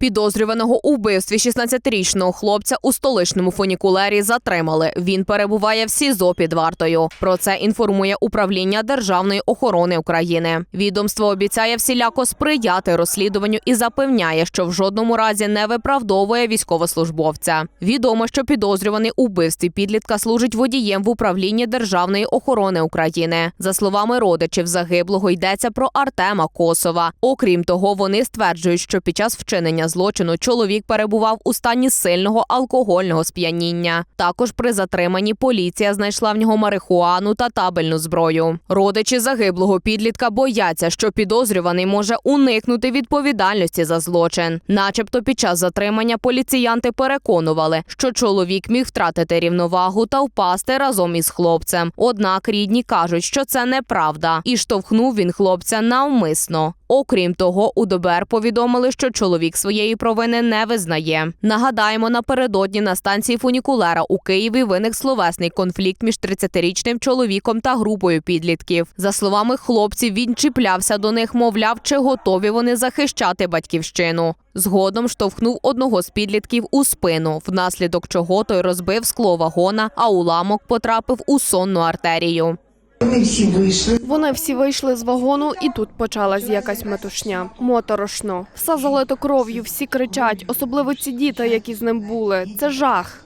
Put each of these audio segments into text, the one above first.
Підозрюваного у вбивстві 16-річного хлопця у столичному фунікулері затримали. Він перебуває в СІЗО під вартою. Про це інформує управління Державної охорони України. Відомство обіцяє всіляко сприяти розслідуванню і запевняє, що в жодному разі не виправдовує військовослужбовця. Відомо, що підозрюваний у вбивстві підлітка служить водієм в управлінні Державної охорони України. За словами родичів загиблого, йдеться про Артема Косова. Окрім того, вони стверджують, що під час вчинення злочину чоловік перебував у стані сильного алкогольного сп'яніння. Також при затриманні поліція знайшла в нього марихуану та табельну зброю. Родичі загиблого підлітка бояться, що підозрюваний може уникнути відповідальності за злочин. Начебто, під час затримання поліціянти переконували, що чоловік міг втратити рівновагу та впасти разом із хлопцем. Однак рідні кажуть, що це неправда, і штовхнув він хлопця навмисно. Окрім того, у ДБР повідомили, що чоловік своєї провини не визнає. Нагадаємо, напередодні на станції фунікулера у Києві виник словесний конфлікт між 30-річним чоловіком та групою підлітків. За словами хлопців, він чіплявся до них, мовляв, чи готові вони захищати батьківщину. Згодом штовхнув одного з підлітків у спину, внаслідок чого той розбив скло вагона, а уламок потрапив у сонну артерію. Вони всі вийшли. Вони всі вийшли з вагону, і тут почалась якась метушня. Моторошно. Все залито кров'ю, всі кричать, особливо ці діти, які з ним були. Це жах.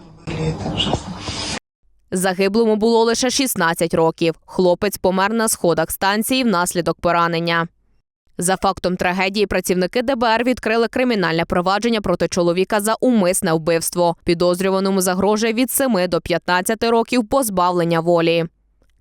Загиблому було лише 16 років. Хлопець помер на сходах станції внаслідок поранення. За фактом трагедії працівники ДБР відкрили кримінальне провадження проти чоловіка за умисне вбивство. Підозрюваному загрожує від 7 до 15 років позбавлення волі.